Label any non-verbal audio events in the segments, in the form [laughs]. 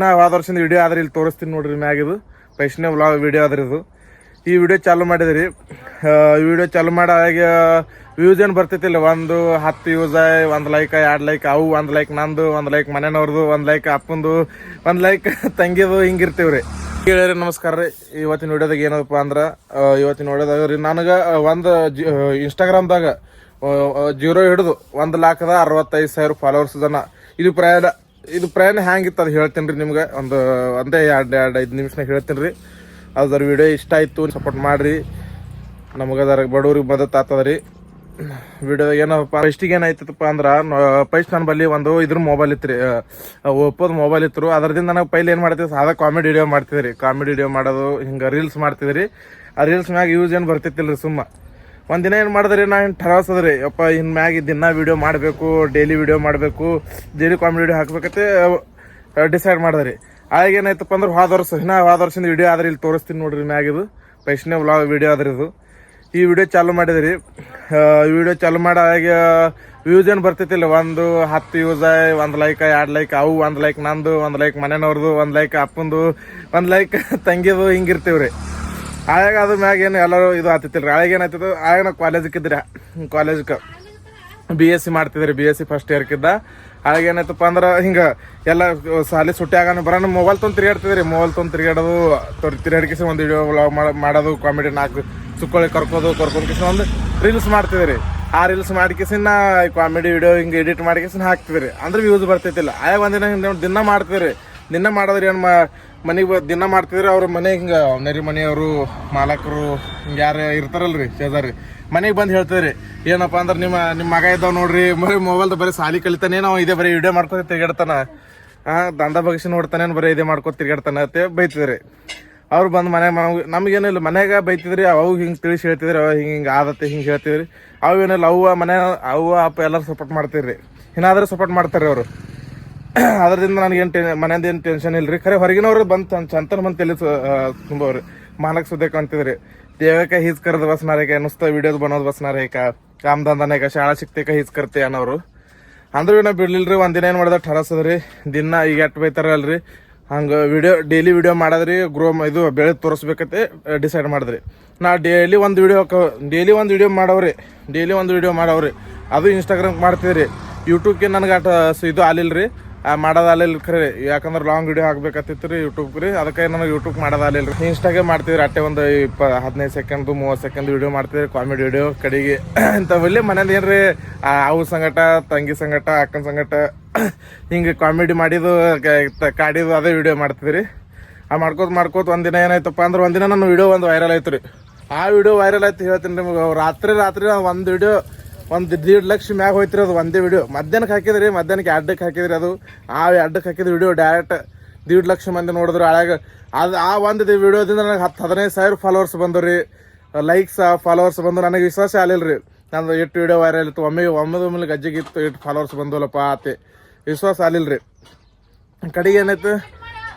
ನಾ ಹೋದ ವಿಡಿಯೋ ಆದ್ರೆ ಇಲ್ಲಿ ತೋರಿಸ್ತೀನಿ ನೋಡ್ರಿ ಮ್ಯಾಗಿದು. ವೈಷ್ಣವ ವ್ಲಾಗ್ ವಿಡಿಯೋ ಆದ್ರೆ ಇದು. ಈ ವಿಡಿಯೋ ಚಾಲು ಮಾಡಿದ್ರಿ. ವಿಡಿಯೋ ಚಾಲು ಮಾಡಾಗ ವ್ಯೂಸ್ ಏನು ಬರ್ತೈತಿಲ್ಲ ಒಂದು ಹತ್ತು ಯೂಸ್ ಒಂದು ಲೈಕ್ ಎರಡು ಲೈಕ್ ಅವು ಒಂದು ಲೈಕ್ ನಂದು, ಒಂದು ಲೈಕ್ ಮನೆಯವ್ರದ್ದು ಒಂದು ಲೈಕ್ ಅಪ್ಪಂದು, ಒಂದು ಲೈಕ್ ತಂಗಿದು ಹಿಂಗಿರ್ತೀವ್ರಿ ಕೇಳಿರಿ ನಮಸ್ಕಾರ ರೀ. ಇವತ್ತಿನ ವಿಡಿಯೋದಾಗ ಏನಪ್ಪ ಅಂದ್ರೆ ಇವತ್ತಿನ ವಿಡಿಯೋದಾಗ ರೀ, ನನಗೆ ಒಂದು ಜಿ ಇನ್ಸ್ಟಾಗ್ರಾಮ್ದಾಗ ಜೀರೋ ಹಿಡಿದು ಒಂದು ಲಾಖದ ಅರವತ್ತೈದು ಸಾವಿರ ಫಾಲೋವರ್ಸ್ ಜನ. ಇದು ಪ್ರಯಾಣ ಇದು ಪ್ರಯಾಣ ಹ್ಯಾಂಗಿತ್ತು ಅದು ಹೇಳ್ತೀನಿ ರೀ ನಿಮ್ಗೆ. ಒಂದು, ಒಂದೇ ಎರಡು ಎರಡು ಐದು ನಿಮಿಷನಾಗ ಹೇಳ್ತೀನಿ ರೀ ಅದರ ವಿಡಿಯೋ ಇಷ್ಟ ಆಯಿತು ಸಪೋರ್ಟ್ ಮಾಡಿರಿ. ನಮಗೆ ಅದರ, ಬಡವ್ರಿಗೆ ಮದತ್ ಆಗ್ತದ ರೀ ವಿಡಿಯೋ ಏನಪ್ಪ ಫಸ್ಟಿಗೆ ಏನಾಯ್ತಪ್ಪ ಅಂದ್ರೆ ಫಸ್ಟ್ ನನ್ನ ಬಲ್ಲಿ ಒಂದು ಇದ್ರ ಮೊಬೈಲ್ ಇತ್ತು ರೀ ಒಪ್ಪೋದು ಮೊಬೈಲ್ ಇತ್ತು ಅದರದಿಂದ ನನಗೆ ಪೈಲೆ ಏನು ಮಾಡ್ತಿದ್ದೆ ಸಾದಾ ಕಾಮಿಡಿ ವಿಡಿಯೋ ರೀ ಕಾಮಿಡಿ ವಿಡಿಯೋ ಮಾಡೋದು, ಹಿಂಗೆ ರೀಲ್ಸ್ ಮಾಡ್ತಿದ್ದೆ ರೀ ಆ ರೀಲ್ಸ್ ಮ್ಯಾಗ ಯೂಸ್ ಏನು ಬರ್ತಿತ್ತಿಲ್ಲ ರೀ ಸುಮ್ಮ. ಒಂದಿನ ಏನು ಮಾಡಿದ್ರಿ? ನಾ ಏನು ಠರಾಸದ್ರಿ. ಯಪ್ಪ, ಇನ್ ಮ್ಯಾಗ ದಿನ ವಿಡಿಯೋ ಮಾಡಬೇಕು ಡೈಲಿ ವಿಡಿಯೋ ಮಾಡಬೇಕು ಡೈಲಿ ಕಾಮಿಡಿ ವಿಡಿಯೋ ಹಾಕ್ಬೇಕಂತೆ ಡಿಸೈಡ್ ಮಾಡಿದ್ರಿ. ಆಗ ಏನಾಯ್ತಪ್ಪ ಅಂದ್ರೆ ಹೋದ ವರ್ಷ, ಇನ್ನ ಹೋದ ವರ್ಷದ ವಿಡಿಯೋ ಆದ್ರೆ ಇಲ್ಲಿ ತೋರಿಸ್ತೀನಿ ನೋಡ್ರಿ ಮ್ಯಾಗಿದು ವೈಷ್ಣವ ವ್ಲಾಗ್ ವಿಡಿಯೋ ಆದ್ರೆ ಇದು. ಈ ವಿಡಿಯೋ ಚಾಲು ಮಾಡಿದ್ರಿ. ವಿಡಿಯೋ ಚಾಲು ಮಾಡಾಗ ವ್ಯೂಸ್ ಏನು ಬರ್ತೈತಿಲ್ಲ? ಒಂದು ಹತ್ತು ಯೂಸ್ ಒಂದು ಲೈಕ್ ಎರಡು ಲೈಕ್ ಅವು ಒಂದು ಲೈಕ್ ನಂದು, ಒಂದು ಲೈಕ್ ಮನೆಯವ್ರದ್ದು ಒಂದು ಲೈಕ್ ಅಪ್ಪಂದು, ಒಂದು ಲೈಕ್ [laughs] ತಂಗಿದು ಹಿಂಗಿರ್ತೀವ್ರಿ. ಆಗ ಅದ್ರ ಮ್ಯಾಗ ಏನು ಎಲ್ಲರೂ ಇದು ಆತಿತ್ತಿಲ್ಲ ರೀ ಆಗ ಏನಾಯ್ತದ? ಆಯಾಗ ನಾವು ಕಾಲೇಜಕ್ಕೆ ಇದ್ರಿ ಕಾಲೇಜ್ಗೆ ಬಿ ಎಸ್ ಸಿ ಮಾಡ್ತಿದ್ರಿ. ಬಿ ಎಸ್ ಸಿ ಫಸ್ಟ್ ಇಯರ್ಕಿದ್ದ ಆಗ ಏನಾಯ್ತಪ್ಪ ಅಂದ್ರೆ ಹಿಂಗೆ ಎಲ್ಲ ಸಾಲಿ ಸುಟ್ಟಿ ಆಗಾನ ಬರೋಣ ಮೊಬೈಲ್ ತೊಂದು ತಿರುಗಾಡ್ತಿದ್ರಿ ಮೊಬೈಲ್ ತೊಂದು ತಿರುಗಾಡೋದು ತಿರುಗಾಡಿಕಿಸಿ ಒಂದು ವಿಡಿಯೋ ಮಾಡೋದು ಕಾಮಿಡಿ ನಾಲ್ಕು ಸುಕ್ಕೊಳ್ಳಿ ಕರ್ಕೋದು, ಕರ್ಕೊಂಡ್ಕಿಸಿ ಒಂದು ರೀಲ್ಸ್ ಮಾಡ್ತಿದ್ರಿ. ಆ ರೀಲ್ಸ್ ಮಾಡ್ಕಿಸಿನ ಕಾಮಿಡಿ ವಿಡಿಯೋ ಹಿಂಗೆ ಎಡಿಟ್ ಮಾಡ್ಕಿಸಿನ ಹಾಕ್ತಿದ್ರಿ. ಅಂದ್ರೆ ವ್ಯೂಸ್ ಬರ್ತೈತಿಲ್ಲ ಆಯಾಗ ಒಂದಿನ ಹಿಂದೆ ದಿನ ಮಾಡ್ತಿದ್ರಿ. ದಿನ ಮಾಡಿದ್ರೆ ಏನು ಮನೆಗೆ ದಿನ ಮಾಡ್ತಿದ್ರೆ ಅವ್ರ ಮನೆ ಹಿಂಗೆ ನೆರಿ ಮನೆಯವರು, ಮಾಲಕರು, ಹಿಂಗೆ ಯಾರು ಇರ್ತಾರಲ್ಲ ರೀ ಸೇದಾರಿ ಮನೆಗೆ ಬಂದು ಹೇಳ್ತಿದ್ರಿ ಏನಪ್ಪ ಅಂದ್ರೆ ನಿಮ್ಮ ನಿಮ್ಮ ಮಗ ಇದ್ದಾವೆ ನೋಡ್ರಿ, ಬರೀ ಮೊಬೈಲ್ದು ಬರೀ ಸಾಲಿ ಕಲಿತಾನೆ, ನಾವು ಇದೇ ಬರೀ ವಿಡಿಯೋ ಮಾಡ್ಕೊತ ತಿರ್ಗಾಡ್ತಾನೆ. ಹಾಂ ದಂದ ಬಗ್ಸಿ ನೋಡ್ತಾನೆ, ಬರೀ ಇದೇ ಮಾಡ್ಕೊಂಡು ತಿರ್ಗಾಡ್ತಾನೆ ಅಂತ ಬೈತಿದ್ರಿ. ಅವ್ರು ಬಂದು ಮನೆ ನಮಗೇನಿಲ್ಲ ಮನೆಗೆ ಬೈತಿದ್ರಿ ಅವು ಹಿಂಗೆ ತಿಳಿಸಿ ಹೇಳ್ತಿದ್ರಿ ಅವ ಹಿಂಗೆ ಹಿಂಗೆ ಆದತ್ತೆ, ಹಿಂಗೆ ಹೇಳ್ತಿದ್ರಿ. ಅವು ಏನಿಲ್ಲ ಅವ್ವ ಮನೆ ಅವ್ವ, ಅಪ್ಪ ಎಲ್ಲರೂ ಸಪೋರ್ಟ್ ಮಾಡ್ತಿದ್ರಿ ಏನಾದರೂ ಸಪೋರ್ಟ್ ಮಾಡ್ತಾರೆ ಅವರು. [clears throat] ಅದರಿಂದ ನನಗೇನು ಟೆನ್, ಮನೆಯಿಂದ ಏನು ಟೆನ್ಷನ್ ಇಲ್ಲ ರೀ ಖರೆ ಹೊರಗಿನವ್ರು ಬಂತ ಚಂತನ ಬಂದು ತಲೆ ತುಂಬವ್ರಿ. ಮಾನಕ್ ಸುದ್ದೇಕ ಕಾಣ್ತಿದ್ರಿ. ದೇವಕ ಹೀಸ್ ಕರೆದು ಬಸ್ನಾರೇಕ, ನುಸ್ತ ವಿಡಿಯೋದು ಬನ್ನೋದು ಬಸ್ನಾರೇಕ ಕಾಮದಂದನೇಕ ಶಾಲಾ ಶಕ್ತಿಕ ಹೀಸ್ ಕರ್ತೆ ಅನ್ನೋರು. ಅಂದ್ರೆ ನಾವು ಬಿಡ್ಲಿಲ್ರಿ, ಒಂದಿನ ಏನು ಮಾಡ್ದೆ ಠರಸದ್ರಿ. ದಿನ ಈಗ ಎಟ್ ಬೈತಾರಲ್ರಿ. ಹಂಗೆ ವಿಡಿಯೋ, ಡೈಲಿ ವಿಡಿಯೋ ಮಾಡಿದ್ರಿ, ಗ್ರೋ ಇದು ಬೆಳೆ ತೋರಿಸ್ಬೇಕತ್ತೆ ಡಿಸೈಡ್ ಮಾಡಿದ್ರಿ. ನಾ ಡೈಲಿ ಒಂದು ವಿಡಿಯೋ ಡೈಲಿ ಒಂದು ವಿಡಿಯೋ ಮಾಡೋರಿ ಡೈಲಿ ಒಂದು ವಿಡಿಯೋ ಮಾಡೋರಿ ಅದು ಇನ್ಸ್ಟಾಗ್ರಾಮ್ ಮಾಡ್ತಿದ್ರಿ. ಯೂಟ್ಯೂಬ್ಗೆ ನನಗೆ ಆಟ ಇದು ಆಲಿಲ್ರಿ ಮಾಡೋದು ಆಲಿಲ್ಲ ಖರೆ. ಯಾಕಂದ್ರೆ ಲಾಂಗ್ ವಿಡಿಯೋ ಹಾಕ್ಬೇಕತ್ತಿತ್ತು ರೀ ಯೂಟ್ಯೂಬ್ ರೀ. ಅದಕ್ಕೆ ನನಗೆ ಯೂಟ್ಯೂಬ್ ಮಾಡೋದಾಲಿಲ್ಲ ರೀ ಇನ್ಸ್ಟಾಗೆ ಮಾಡ್ತಿದ್ರಿ ಅಟ್ಟೆ ಒಂದು ಇಪ್ಪ, ಹದಿನೈದು ಸೆಕೆಂಡ್ ಮೂವತ್ತು ಸೆಕೆಂಡ್ ವಿಡಿಯೋ ಮಾಡ್ತಿದ್ರಿ ಕಾಮಿಡಿ ವಿಡಿಯೋ ಕಡೆಗೆ. ಇಂಥವಲ್ಲಿ ಮನೇಲಿ ಏನ್ರಿ, ಆ, ಅವು ಸಂಗಟ ತಂಗಿ ಸಂಗಟ ಅಕ್ಕನ ಸಂಗಟ [clears throat] ಹಿಂಗೆ ಕಾಮಿಡಿ ಮಾಡಿದ್ದು, ಕ- ಕಾಡಿದು ಅದೇ ವಿಡಿಯೋ ಮಾಡ್ತಿದ್ರಿ. ಆ, ಮಾಡ್ಕೋತ ಮಾಡ್ಕೋತ ಒಂದಿನ ಏನಾಯ್ತಪ್ಪ ಅಂದ್ರೆ ಒಂದಿನ ನನ್ನ ವಿಡಿಯೋ ಒಂದು ವೈರಲ್ ಆಯ್ತು ರೀ. ಆ ವಿಡಿಯೋ ವೈರಲ್ ಆಯ್ತು ಹೇಳ್ತೀನಿ ನಿಮಗೆ. ರಾತ್ರಿ ರಾತ್ರಿ ಒಂದು ವಿಡಿಯೋ ಒಂದು ದೀಡ್ ಲಕ್ಷ ಮ್ಯಾಗ ಹೋಯ್ತಿರಿ ಅದು ಒಂದೇ ವಿಡಿಯೋ ಮಧ್ಯಾಹ್ನಕ್ಕೆ ಹಾಕಿದ್ರಿ ಮಧ್ಯಾಹ್ನಕ್ಕೆ ಅಡ್ಡಕ್ಕೆ ಹಾಕಿದ್ರಿ ಅದು. ಆ ಅಡ್ಡಕ್ಕೆ ಹಾಕಿದ ವಿಡಿಯೋ ಡೈರೆಕ್ಟ್ ದೀಡ್ ಲಕ್ಷ ಮಂದಿ ನೋಡಿದ್ರು. ಅಳಾಗ ಅದು ಆ ಒಂದು ವಿಡಿಯೋದಿಂದ ನನಗೆ ಹತ್ತು ಹದಿನೈದು ಸಾವಿರ ಫಾಲೋವರ್ಸ್ ಬಂದರು ರೀ. ಲೈಕ್ಸ್ ಫಾಲೋವರ್ಸ್ ಬಂದು ನನಗೆ ವಿಶ್ವಾಸ ಆಲಿಲ್ಲ ರೀ. ನಂದು ಎಷ್ಟು ವಿಡಿಯೋ ವೈರಲ್ ಇತ್ತು. ಒಮ್ಮೆ ಒಮ್ಮೆ ಒಮ್ಮೆಲೆ ಗಜ್ಜಿಗಿತ್ತು ಎಷ್ಟು ಫಾಲೋವರ್ಸ್ ಬಂದವಲ್ಲಪ್ಪ ಆತೆ. ವಿಶ್ವಾಸ ಆಲಿಲ್ಲ ರೀ. ಕಡೆಗೆ ಏನಾಯ್ತು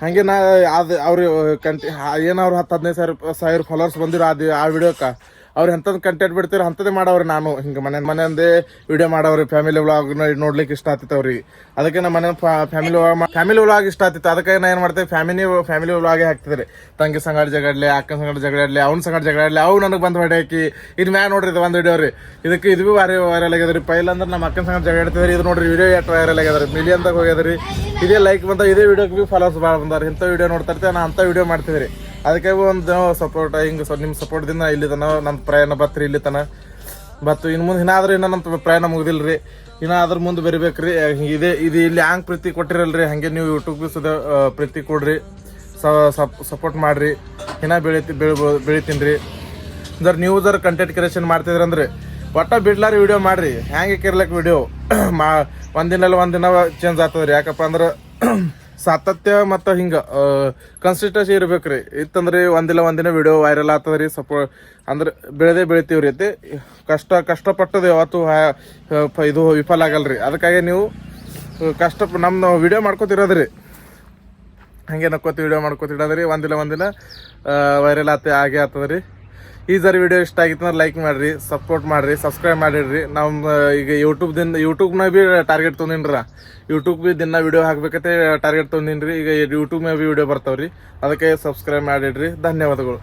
ಹಾಗೆ ನಾ ಅದು ಅವ್ರು ಕಂಟಿ ಏನು ಅವ್ರು ಹತ್ತು ಹದಿನೈದು ಸಾವಿರ ಸಾವಿರ ಫಾಲೋವರ್ಸ್ ಬಂದಿರೋ ಅದು ಆ ವಿಡಿಯೋಕ್ಕೆ ಅವ್ರು ಎಂಥದ್ದು ಕಂಟೆಂಟ್ ಬಿಡ್ತೀರ ಅಂಥದ್ದೇ ಮಾಡವ್ರಿ ನಾನು. ಹಿಂಗೆ ಮನೆ, ಮನೆಯಂದೇ ವಿಡಿಯೋ ಮಾಡವ್ರಿ ಫ್ಯಾಮಿಲಿ ವ್ಲಾಗ್ ನೋಡ್ಲಿಕ್ಕೆ ಇಷ್ಟ ಆತಿತ್ತವ್ರಿ ಅದಕ್ಕೆ ನಮ್ಮ ಮನೆ ಫ್ಯಾಮಿಲಿ ಫ್ಯಾಮಿಲಿ ವ್ಲಾಗ್ ಇಷ್ಟ ಆತಿತ್ತು ಅದಕ್ಕೆ ನಾ ಏನು ಮಾಡ್ತೇವೆ ಫ್ಯಾಮಿಲಿ ಫ್ಯಾಮಿಲಿ ವ್ಲಾಗೇ ಹಾಕ್ತಿದ್ರಿ ತಂಗಿ ಸಂಗಡ ಜಗಾಡ್ಲಿ ಅಕ್ಕನ ಸಂಗಡ ಜಗಾಡ್ಲಿ ಅವ್ನ ಸಂಗಡ ಜಗಾಡ್ಲಿ ಅವು ನನಗೆ ಬಂದು ಹೊಡೆ ಹಾಕಿ ಇದು ಮ್ಯಾ ನೋಡ್ರಿ ಇದು ಒಂದು ವಿಡಿಯೋ ರೀ. ಇದಕ್ಕೆ ಇದು ಭೀ ಭಾರಿ ವೈರಲ್ ಆಗ್ಯದ ರೀ ಅಂದ್ರೆ ನಮ್ಮ ಅಕ್ಕನ ಸಂಗಡ ಜಗಾಡ್ತಿದ್ರಿ ಇದು ನೋಡ್ರಿ ವಿಡಿಯೋ ಎಷ್ಟು ವೈರಲ್ ಆಗ್ಯದ ಮಿಲಿಯನ್ದಾಗ ಹೋಗ್ಯದ ರೀ ಇದೇ ಲೈಕ್ ಬಂದ, ಇದೇ ವಿಡಿಯೋಗೆ ಭೀ ಫಾಲೋಸ್ ಭಾಳ ಬಂದಾರ ಇಂಥ ವಿಡಿಯೋ ನೋಡ್ತಾ ಇರ್ತೇವೆ ನಾ ಅಂಥ ವಿಡಿಯೋ ಮಾಡ್ತಿದ್ರಿ ಅದಕ್ಕೆ ಒಂದು ಸಪೋರ್ಟ್ ಹಿಂಗೆ ಸೊ ನಿಮ್ಮ ಸಪೋರ್ಟ್ದಿಂದ ಇಲ್ಲಿ ತನ ನಮ್ಮ ಪ್ರಯಾಣ ಬತ್ರಿ ಇಲ್ಲಿ ತನ ಬತ್ತು, ಇನ್ನು ಮುಂದೆ ಇನ್ನಾದ್ರೂ ಇನ್ನೂ ನಮ್ಮ ಪ್ರಯಾಣ ಮುಗಿದಿಲ್ಲ ರೀ ಇನ್ನು ಅದ್ರ ಮುಂದೆ ಬರಿಬೇಕ್ರಿ. ಇದೆ, ಇದು ಇಲ್ಲಿ ಹ್ಯಾಂಗೆ ಪ್ರೀತಿ ಕೊಟ್ಟಿರಲ್ರಿ? ಹಾಗೆ ನೀವು ಯೂಟ್ಯೂಬ್ ಸುದ ಪ್ರೀತಿ ಕೊಡ್ರಿ. ಸಪೋರ್ಟ್ ಮಾಡ್ರಿ. ಇನ್ನ ಬೆಳಿತಿ ಬೆಳಿಬೋದು ಬೆಳಿತೀನಿ ರೀ ಜರ್ ನೀವು ಜರ್ ಕಂಟೆಂಟ್ ಕ್ರಿಯೇಷನ್ ಮಾಡ್ತಿದ್ರಂದ್ರೆ ಒಟ್ಟ ಬಿಡ್ಲಾರ ವಿಡಿಯೋ ಮಾಡ್ರಿ. ಹ್ಯಾಂಗೆ ಕಿರ್ಲಕ್ ವಿಡಿಯೋ ಮಾ ಒಂದಿನಲ್ಲ ಒಂದಿನ ಚೇಂಜ್ ಆಗ್ತದ್ರಿ. ಯಾಕಪ್ಪ ಅಂದ್ರೆ ಸಾತತ್ಯ ಮತ್ತು ಹಿಂಗೆ ಕನ್ಸಿಸ್ಟೆನ್ಸಿ ಇರ್ಬೇಕ್ರಿ. ಇತ್ತಂದ್ರೆ ಒಂದಿಲ್ಲ ಒಂದಿನ ವಿಡಿಯೋ ವೈರಲ್ ಆಗ್ತದ್ರಿ ಸಪೋ ಅಂದ್ರೆ ಬೆಳೆದೇ ಬೆಳಿತೀವ್ರಿ. ಐತಿ ಕಷ್ಟ ಕಷ್ಟಪಟ್ಟದ ಯಾವತ್ತು ಇದು ವಿಫಲ ಆಗಲ್ರಿ. ಅದಕ್ಕಾಗಿ ನೀವು ಕಷ್ಟ ನಮ್ಮ ವಿಡಿಯೋ ಮಾಡ್ಕೊತಿರೋದ್ರಿ. ಹಂಗೆ ನಕ್ಕೋತಿ ವಿಡಿಯೋ ಮಾಡ್ಕೊತಿಡೋದ್ರಿ ಒಂದಿಲ್ಲ ಒಂದಿನ ವೈರಲ್ ಆತ, ಆಗೇ ಆತದ್ರಿ ರೀ ಈ ಸರಿ ವಿಡಿಯೋ ಇಷ್ಟ ಆಗಿತ್ತು ಅಂದ್ರೆ ಲೈಕ್ ಮಾಡ್ರಿ ಸಪೋರ್ಟ್ ಮಾಡ್ರಿ ಸಬ್ಸ್ಕ್ರೈಬ್ ಮಾಡಿಡ್ರಿ ನಮ್ಮ ಈಗ ಯೂಟ್ಯೂಬ್ ದಿನ ಯೂಟ್ಯೂಬ್ನಾಗ ಭೀ ಟಾರ್ಗೆಟ್ ತೊಂದಿನ್ರ ಯೂಟ್ಯೂಬ್ ಭೀ ದಿನ ವಿಡಿಯೋ ಹಾಕ್ಬೇಕಂತ ಟಾರ್ಗೆಟ್ ತೊಂದಿನ್ರಿ ಈಗ ಯೂಟ್ಯೂಬ್ನಾಗ ಬಿ ವಿಡಿಯೋ ಬರ್ತಾವ್ರಿ. ಅದಕ್ಕೆ ಸಬ್ಸ್ಕ್ರೈಬ್ ಮಾಡಿಡ್ರಿ. ಧನ್ಯವಾದಗಳು.